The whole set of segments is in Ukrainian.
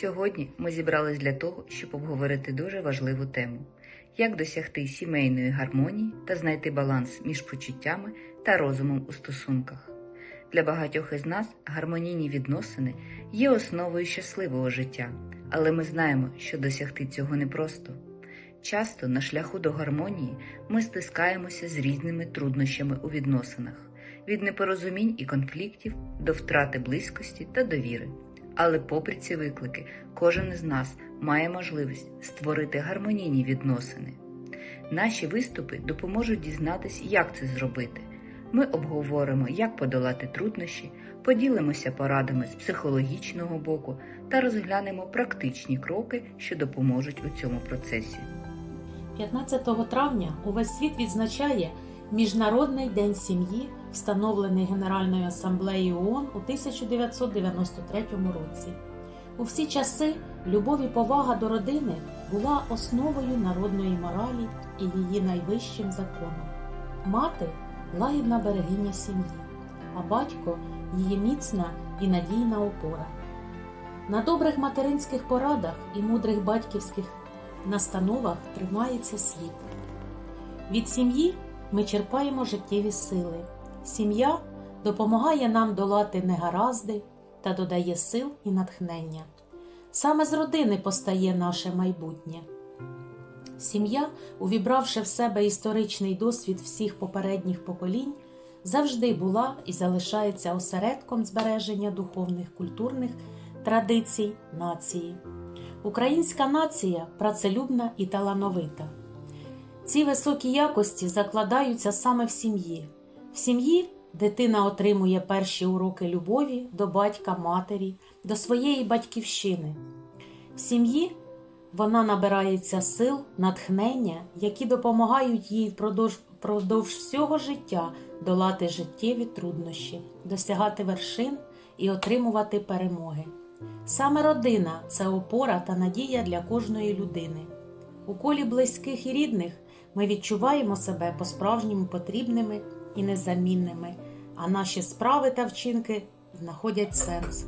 Сьогодні ми зібрались для того, щоб обговорити дуже важливу тему: як досягти сімейної гармонії та знайти баланс між почуттями та розумом у стосунках. Для багатьох із нас гармонійні відносини є основою щасливого життя, але ми знаємо, що досягти цього непросто. Часто на шляху до гармонії ми стискаємося з різними труднощами у відносинах, від непорозумінь і конфліктів до втрати близькості та довіри. Але попри ці виклики, кожен із нас має можливість створити гармонійні відносини. Наші виступи допоможуть дізнатися, як це зробити. Ми обговоримо, як подолати труднощі, поділимося порадами з психологічного боку та розглянемо практичні кроки, що допоможуть у цьому процесі. 15 травня увесь світ відзначає Міжнародний день сім'ї, встановлений Генеральною асамблеєю ООН у 1993 році. У всі часи любов і повага до родини була основою народної моралі і її найвищим законом. Мати лагідна берегиня сім'ї, а батько її міцна і надійна опора. На добрих материнських порадах і мудрих батьківських настановах тримається світ. Від сім'ї ми черпаємо життєві сили. Сім'я допомагає нам долати негаразди та додає сил і натхнення. Саме з родини постає наше майбутнє. Сім'я, увібравши в себе історичний досвід всіх попередніх поколінь, завжди була і залишається осередком збереження духовних культурних традицій нації. Українська нація працелюбна і талановита. Ці високі якості закладаються саме в сім'ї. В сім'ї дитина отримує перші уроки любові до батька, матері, до своєї батьківщини. В сім'ї вона набирається сил, натхнення, які допомагають їй впродовж, впродовж всього життя долати життєві труднощі, досягати вершин і отримувати перемоги. Саме родина це опора та надія для кожної людини. У колі близьких і рідних ми відчуваємо себе по-справжньому потрібними і незамінними, а наші справи та вчинки знаходять сенс.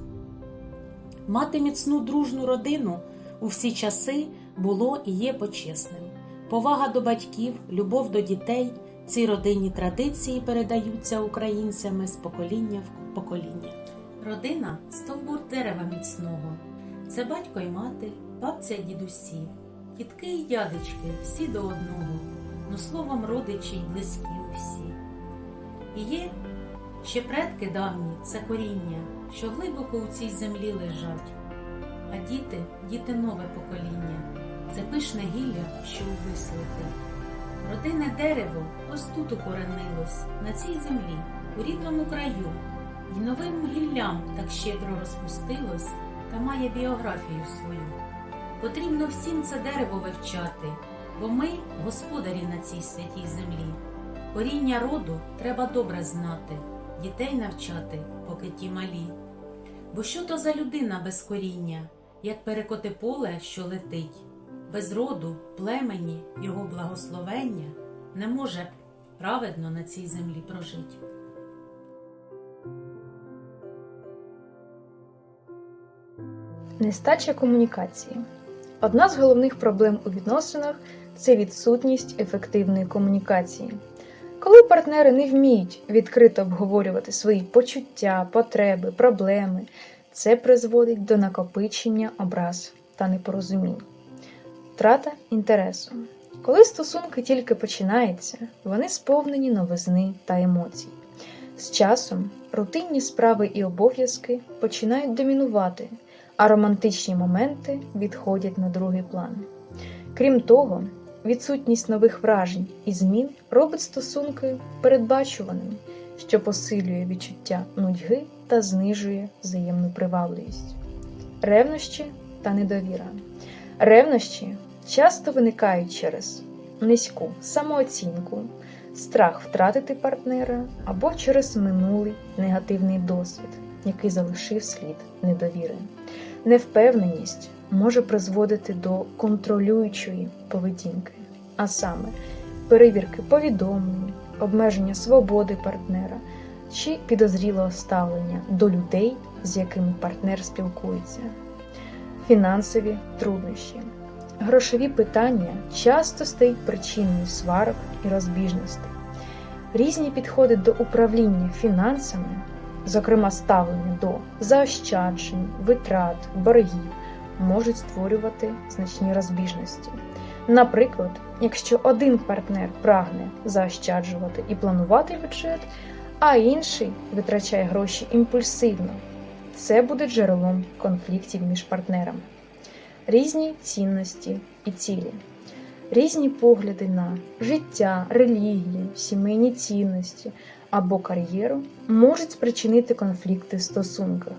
Мати міцну дружну родину у всі часи було і є почесним. Повага до батьків, любов до дітей, ці родинні традиції передаються українцями з покоління в покоління. Родина стовбур дерева міцного. Це батько й мати, бабця й дідусі, тітки й дядечки, всі до одного, ну словом, родичі й близькі усі. І є ще предки давні, це коріння, що глибоко у цій землі лежать. А діти, діти нове покоління, це пишне гілля, що у вислухи. Родинне дерево ось тут укоренилось, на цій землі, у рідному краю, і новим гіллям так щедро розпустилось та має біографію свою. Потрібно всім це дерево вивчати, бо ми господарі на цій святій землі. Коріння роду треба добре знати, дітей навчати, поки ті малі. Бо що то за людина без коріння, як перекоти поле, що летить, без роду, племені, його благословення не може праведно на цій землі прожить. Нестача комунікації. Одна з головних проблем у відносинах це відсутність ефективної комунікації. Коли партнери не вміють відкрито обговорювати свої почуття, потреби, проблеми, це призводить до накопичення образ та непорозумінь. Втрата інтересу. Коли стосунки тільки починаються, вони сповнені новизни та емоцій. З часом рутинні справи і обов'язки починають домінувати, а романтичні моменти відходять на другий план. Крім того, відсутність нових вражень і змін робить стосунки передбачуваними, що посилює відчуття нудьги та знижує взаємну привабливість. Ревнощі та недовіра. Ревнощі часто виникають через низьку самооцінку, страх втратити партнера або через минулий негативний досвід, який залишив слід недовіри. Невпевненість може призводити до контролюючої поведінки, а саме перевірки повідомлень, обмеження свободи партнера чи підозрілого ставлення до людей, з якими партнер спілкується. Фінансові труднощі. Грошові питання часто стають причиною сварок і розбіжностей. Різні підходи до управління фінансами, зокрема ставлення до заощаджень, витрат, боргів, можуть створювати значні розбіжності. Наприклад, якщо один партнер прагне заощаджувати і планувати бюджет, а інший витрачає гроші імпульсивно, це буде джерелом конфліктів між партнерами. Різні цінності і цілі, різні погляди на життя, релігію, сімейні цінності або кар'єру можуть спричинити конфлікти в стосунках.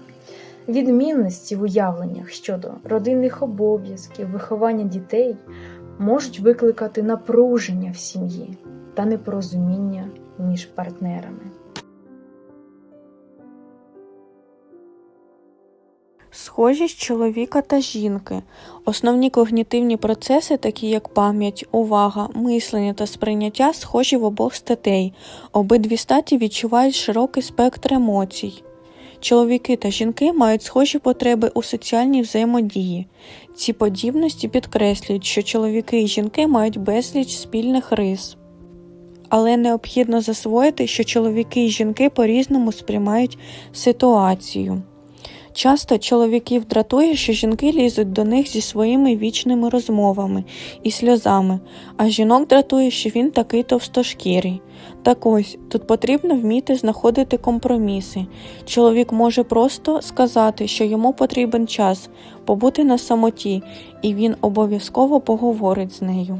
Відмінності в уявленнях щодо родинних обов'язків, виховання дітей можуть викликати напруження в сім'ї та непорозуміння між партнерами. Схожість чоловіка та жінки. Основні когнітивні процеси, такі як пам'ять, увага, мислення та сприйняття, схожі в обох статей. Обидві статі відчувають широкий спектр емоцій. Чоловіки та жінки мають схожі потреби у соціальній взаємодії. Ці подібності підкреслюють, що чоловіки і жінки мають безліч спільних рис. Але необхідно засвоїти, що чоловіки і жінки по-різному сприймають ситуацію. Часто чоловіків дратує, що жінки лізуть до них зі своїми вічними розмовами і сльозами, а жінок дратує, що він такий товстошкірий. Так ось тут потрібно вміти знаходити компроміси. Чоловік може просто сказати, що йому потрібен час побути на самоті, і він обов'язково поговорить з нею.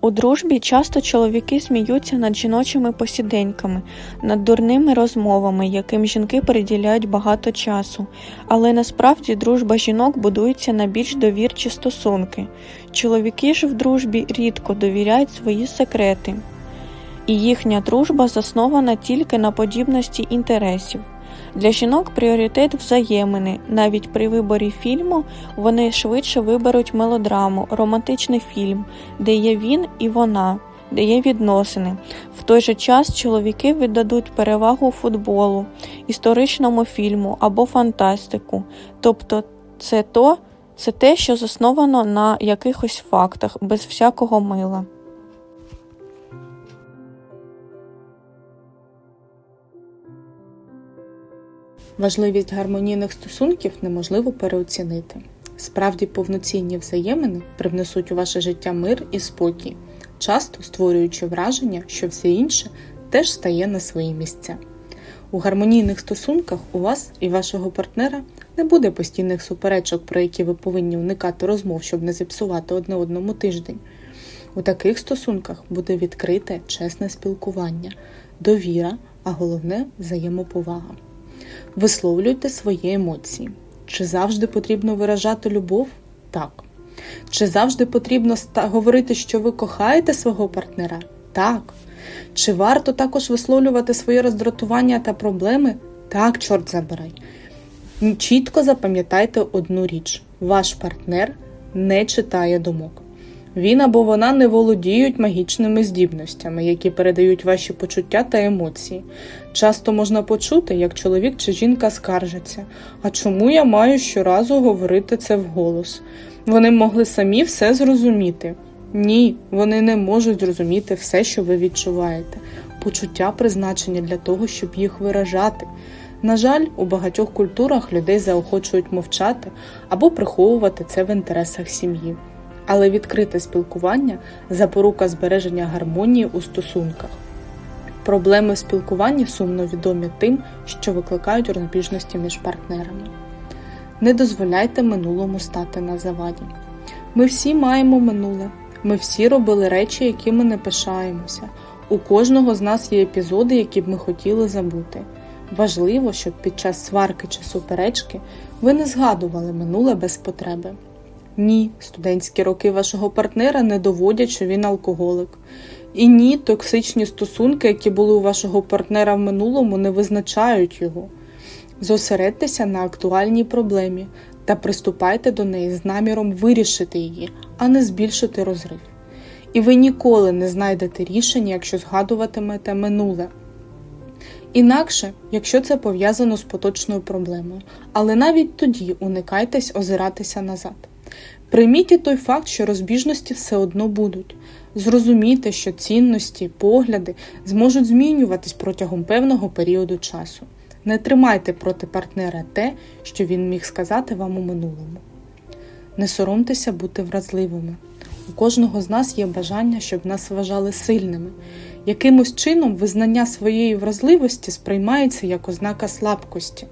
У дружбі часто чоловіки сміються над жіночими посіденьками, над дурними розмовами, яким жінки приділяють багато часу. Але насправді дружба жінок будується на більш довірчі стосунки. Чоловіки ж в дружбі рідко довіряють свої секрети, і їхня дружба заснована тільки на подібності інтересів. Для жінок пріоритет взаємини. Навіть при виборі фільму вони швидше виберуть мелодраму, романтичний фільм, де є він і вона, де є відносини. В той же час чоловіки віддадуть перевагу футболу, історичному фільму або фантастику. Тобто це то, це те, що засновано на якихось фактах, без всякого мила. Важливість гармонійних стосунків неможливо переоцінити. Справді повноцінні взаємини привнесуть у ваше життя мир і спокій, часто створюючи враження, що все інше теж стає на свої місця. У гармонійних стосунках у вас і вашого партнера не буде постійних суперечок, про які ви повинні уникати розмов, щоб не зіпсувати одне одному тиждень. У таких стосунках буде відкрите, чесне спілкування, довіра, а головне взаємоповага. Висловлюйте свої емоції. Чи завжди потрібно виражати любов? Так. Чи завжди потрібно говорити, що ви кохаєте свого партнера? Так. Чи варто також висловлювати своє роздратування та проблеми? Так, чорт забирай. Чітко запам'ятайте одну річ: ваш партнер не читає думок. Він або вона не володіють магічними здібностями, які передають ваші почуття та емоції. Часто можна почути, як чоловік чи жінка скаржаться. А чому я маю щоразу говорити це вголос? Вони могли самі все зрозуміти. Ні, вони не можуть зрозуміти все, що ви відчуваєте. Почуття призначені для того, щоб їх виражати. На жаль, у багатьох культурах людей заохочують мовчати або приховувати це в інтересах сім'ї. Але відкрите спілкування запорука збереження гармонії у стосунках. Проблеми в спілкуванні сумно відомі тим, що викликають розбіжності між партнерами. Не дозволяйте минулому стати на заваді. Ми всі маємо минуле, ми всі робили речі, якими не пишаємося. У кожного з нас є епізоди, які б ми хотіли забути. Важливо, щоб під час сварки чи суперечки ви не згадували минуле без потреби. Ні, студентські роки вашого партнера не доводять, що він алкоголик. І ні, токсичні стосунки, які були у вашого партнера в минулому, не визначають його. Зосередьтеся на актуальній проблемі та приступайте до неї з наміром вирішити її, а не збільшити розрив. І ви ніколи не знайдете рішення, якщо згадуватимете минуле. Інакше, якщо це пов'язано з поточною проблемою, але навіть тоді уникайтесь озиратися назад. Прийміть і той факт, що розбіжності все одно будуть. Зрозумійте, що цінності, погляди зможуть змінюватись протягом певного періоду часу. Не тримайте проти партнера те, що він міг сказати вам у минулому. Не соромтеся бути вразливими. У кожного з нас є бажання, щоб нас вважали сильними. Якимось чином визнання своєї вразливості сприймається як ознака слабкості.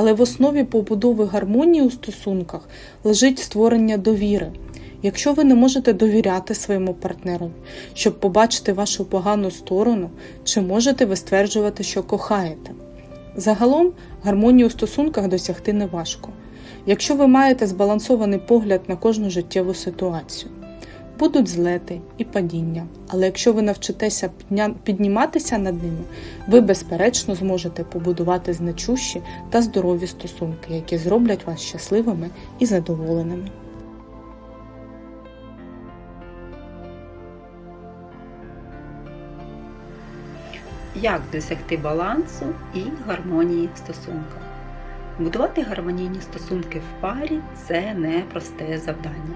Але в основі побудови гармонії у стосунках лежить створення довіри. Якщо ви не можете довіряти своєму партнеру, щоб побачити вашу погану сторону, чи можете ви стверджувати, що кохаєте? Загалом гармонію у стосунках досягти неважко, якщо ви маєте збалансований погляд на кожну життєву ситуацію. Будуть злети і падіння, але якщо ви навчитеся підніматися над ними, ви безперечно зможете побудувати значущі та здорові стосунки, які зроблять вас щасливими і задоволеними. Як досягти балансу і гармонії в стосунках? Будувати гармонійні стосунки в парі це не просте завдання,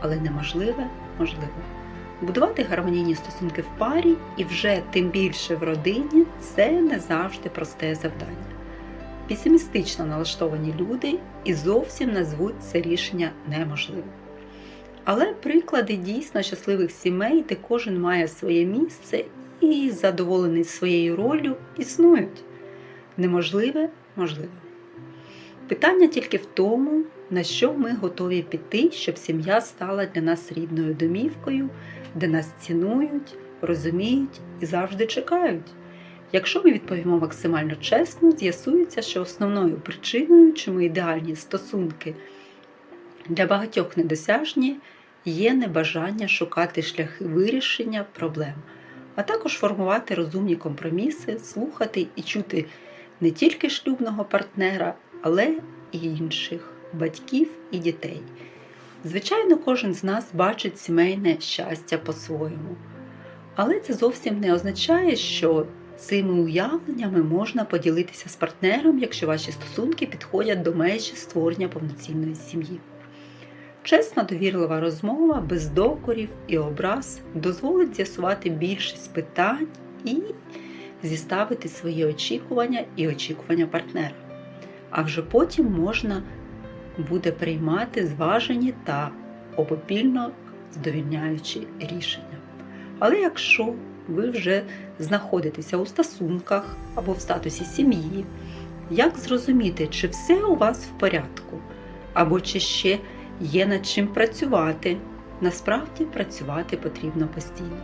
але неможливе можливо. Будувати гармонійні стосунки в парі і вже тим більше в родині це не завжди просте завдання. Песимістично налаштовані люди і зовсім назвуть це рішення неможливим. Але приклади дійсно щасливих сімей, де кожен має своє місце і задоволений своєю роллю, існують. Неможливе можливе. Питання тільки в тому, на що ми готові піти, щоб сім'я стала для нас рідною домівкою, де нас цінують, розуміють і завжди чекають. Якщо ми відповімо максимально чесно, з'ясується, що основною причиною, чому ідеальні стосунки для багатьох недосяжні, є небажання шукати шляхи вирішення проблем, а також формувати розумні компроміси, слухати і чути не тільки шлюбного партнера, але і інших батьків і дітей. Звичайно, кожен з нас бачить сімейне щастя по-своєму. Але це зовсім не означає, що цими уявленнями можна поділитися з партнером, якщо ваші стосунки підходять до межі створення повноцінної сім'ї. Чесна довірлива розмова без докорів і образ дозволить з'ясувати більшість питань і зіставити свої очікування і очікування партнера. А вже потім можна буде приймати зважені та обопільно задовільняючі рішення. Але якщо ви вже знаходитеся у стосунках або в статусі сім'ї, як зрозуміти, чи все у вас в порядку, або чи ще є над чим працювати? Насправді працювати потрібно постійно.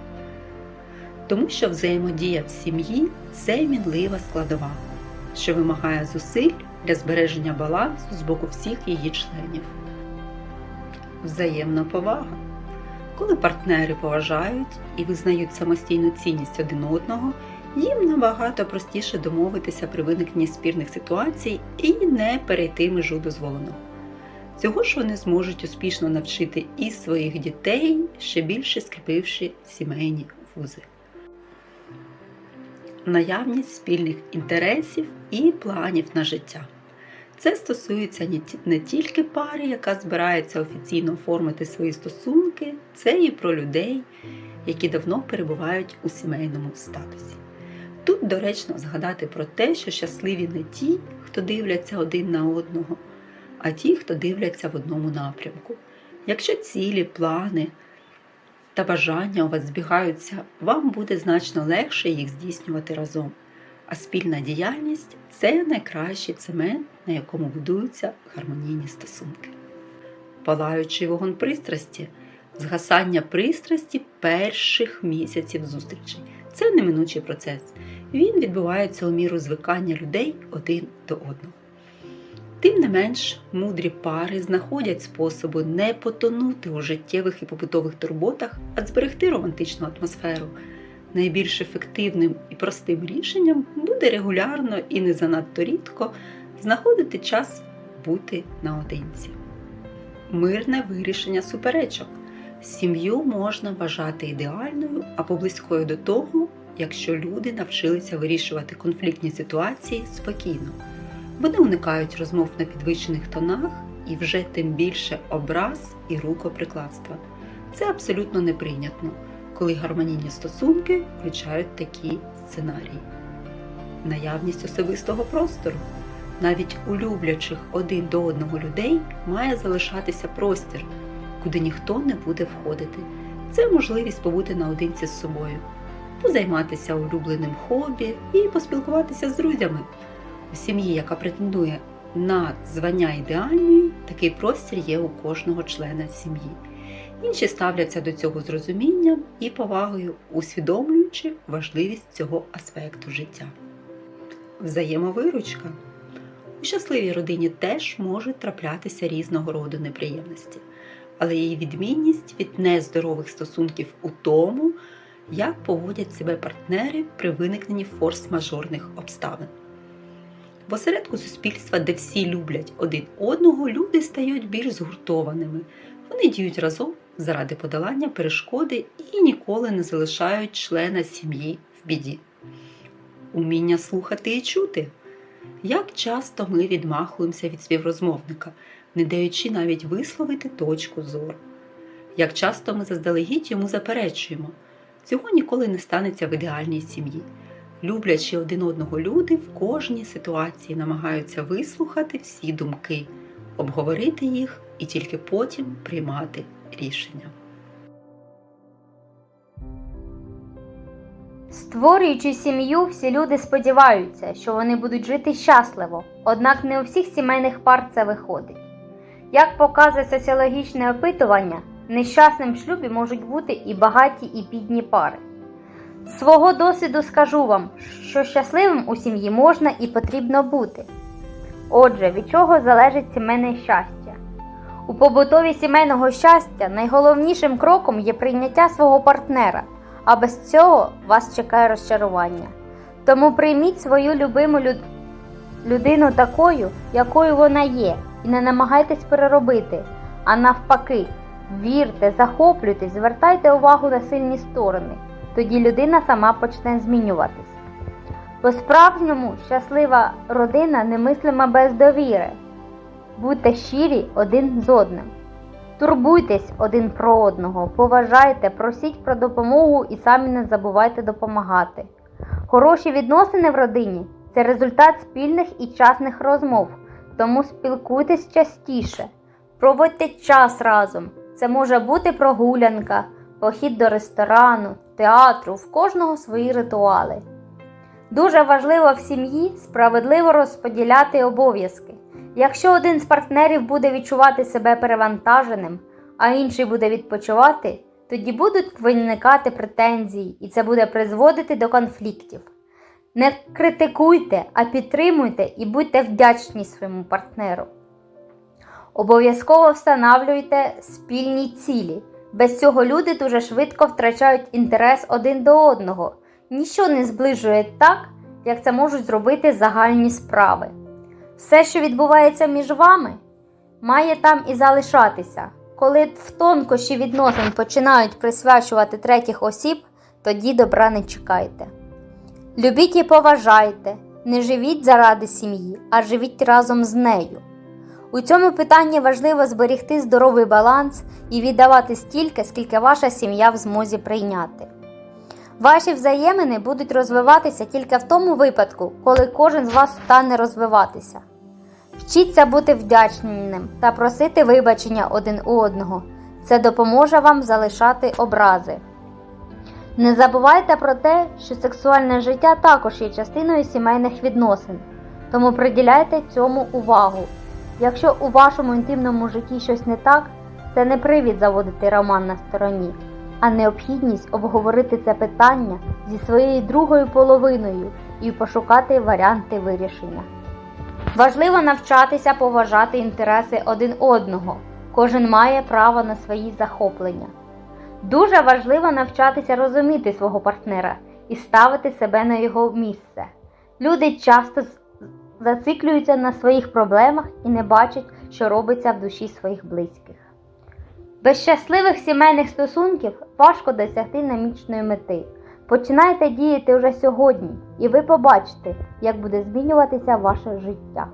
Тому що взаємодія в сім'ї це мінлива складова, що вимагає зусиль для збереження балансу з боку всіх її членів. Взаємна повага. Коли партнери поважають і визнають самостійну цінність один одного, їм набагато простіше домовитися при виникненні спірних ситуацій і не перейти межу дозволеного. Цього ж вони зможуть успішно навчити і своїх дітей, ще більше скріпивши сімейні вузи. Наявність спільних інтересів і планів на життя. Це стосується не тільки пари, яка збирається офіційно оформити свої стосунки, це і про людей, які давно перебувають у сімейному статусі. Тут доречно згадати про те, що щасливі не ті, хто дивляться один на одного, а ті, хто дивляться в одному напрямку. Якщо цілі, плани та бажання у вас збігаються, вам буде значно легше їх здійснювати разом. А спільна діяльність це найкращий цемент, на якому будуються гармонійні стосунки. Палаючий вогонь пристрасті, згасання пристрасті перших місяців зустрічі. Це неминучий процес. Він відбувається у міру звикання людей один до одного. Тим не менш, мудрі пари знаходять способи не потонути у життєвих і побутових турботах, а зберегти романтичну атмосферу. Найбільш ефективним і простим рішенням буде регулярно і не занадто рідко знаходити час бути наодинці. Мирне вирішення суперечок. Сім'ю можна вважати ідеальною або близькою до того, якщо люди навчилися вирішувати конфліктні ситуації спокійно. Вони уникають розмов на підвищених тонах і вже тим більше образ і рукоприкладства. Це абсолютно неприйнятно, коли гармонійні стосунки включають такі сценарії. Наявність особистого простору. Навіть у люблячих один до одного людей має залишатися простір, куди ніхто не буде входити. Це можливість побути наодинці з собою, позайматися улюбленим хобі і поспілкуватися з друзями. Сім'ї, яка претендує на звання ідеальної, такий простір є у кожного члена сім'ї. Інші ставляться до цього з розумінням і повагою, усвідомлюючи важливість цього аспекту життя. Взаємовиручка. У щасливій родині теж можуть траплятися різного роду неприємності, але її відмінність від нездорових стосунків у тому, як поводять себе партнери при виникненні форс-мажорних обставин. В осередку суспільства, де всі люблять один одного, люди стають більш згуртованими. Вони діють разом заради подолання перешкоди і ніколи не залишають члена сім'ї в біді. Уміння слухати і чути. Як часто ми відмахуємося від співрозмовника, не даючи навіть висловити точку зору. Як часто ми заздалегідь йому заперечуємо, цього ніколи не станеться в ідеальній сім'ї. Люблячи один одного люди в кожній ситуації намагаються вислухати всі думки, обговорити їх і тільки потім приймати рішення. Створюючи сім'ю, всі люди сподіваються, що вони будуть жити щасливо, однак не у всіх сімейних пар це виходить. Як показує соціологічне опитування, нещасним в шлюбі можуть бути і багаті, і бідні пари. Свого досвіду скажу вам, що щасливим у сім'ї можна і потрібно бути. Отже, від чого залежить сімейне щастя? У побутові сімейного щастя найголовнішим кроком є прийняття свого партнера а без цього вас чекає розчарування. Тому прийміть свою любиму люд... людину такою, якою вона є, і не намагайтесь переробити, а навпаки, вірте, захоплюйтесь, звертайте увагу на сильні сторони. Тоді людина сама почне змінюватись. По-справжньому щаслива родина немислима без довіри. Будьте щирі один з одним. Турбуйтесь один про одного, поважайте, просіть про допомогу і самі не забувайте допомагати. Хороші відносини в родині це результат спільних і часних розмов, тому спілкуйтесь частіше. Проводьте час разом. Це може бути прогулянка, похід до ресторану, театру, в кожного свої ритуали. Дуже важливо в сім'ї справедливо розподіляти обов'язки. Якщо один з партнерів буде відчувати себе перевантаженим, а інший буде відпочивати, тоді будуть виникати претензії, і це буде призводити до конфліктів. Не критикуйте, а підтримуйте і будьте вдячні своєму партнеру. Обов'язково встановлюйте спільні цілі. Без цього люди дуже швидко втрачають інтерес один до одного. Ніщо не зближує так, як це можуть зробити загальні справи. Все, що відбувається між вами, має там і залишатися. Коли в тонкощі відносин починають присвячувати третіх осіб, тоді добра не чекайте. Любіть і поважайте, не живіть заради сім'ї, а живіть разом з нею. У цьому питанні важливо зберегти здоровий баланс і віддавати стільки, скільки ваша сім'я в змозі прийняти. Ваші взаємини будуть розвиватися тільки в тому випадку, коли кожен з вас стане розвиватися. Вчіться бути вдячним та просити вибачення один у одного. Це допоможе вам залишати образи. Не забувайте про те, що сексуальне життя також є частиною сімейних відносин, тому приділяйте цьому увагу. Якщо у вашому інтимному житті щось не так, це не привід заводити роман на стороні а необхідність обговорити це питання зі своєю другою половиною і пошукати варіанти вирішення. Важливо навчатися поважати інтереси один одного. Кожен має право на свої захоплення. Дуже важливо навчатися розуміти свого партнера і ставити себе на його місце. Люди часто зациклюються на своїх проблемах і не бачать, що робиться в душі своїх близьких. Без щасливих сімейних стосунків важко досягти намічної мети. Починайте діяти вже сьогодні, і ви побачите, як буде змінюватися ваше життя.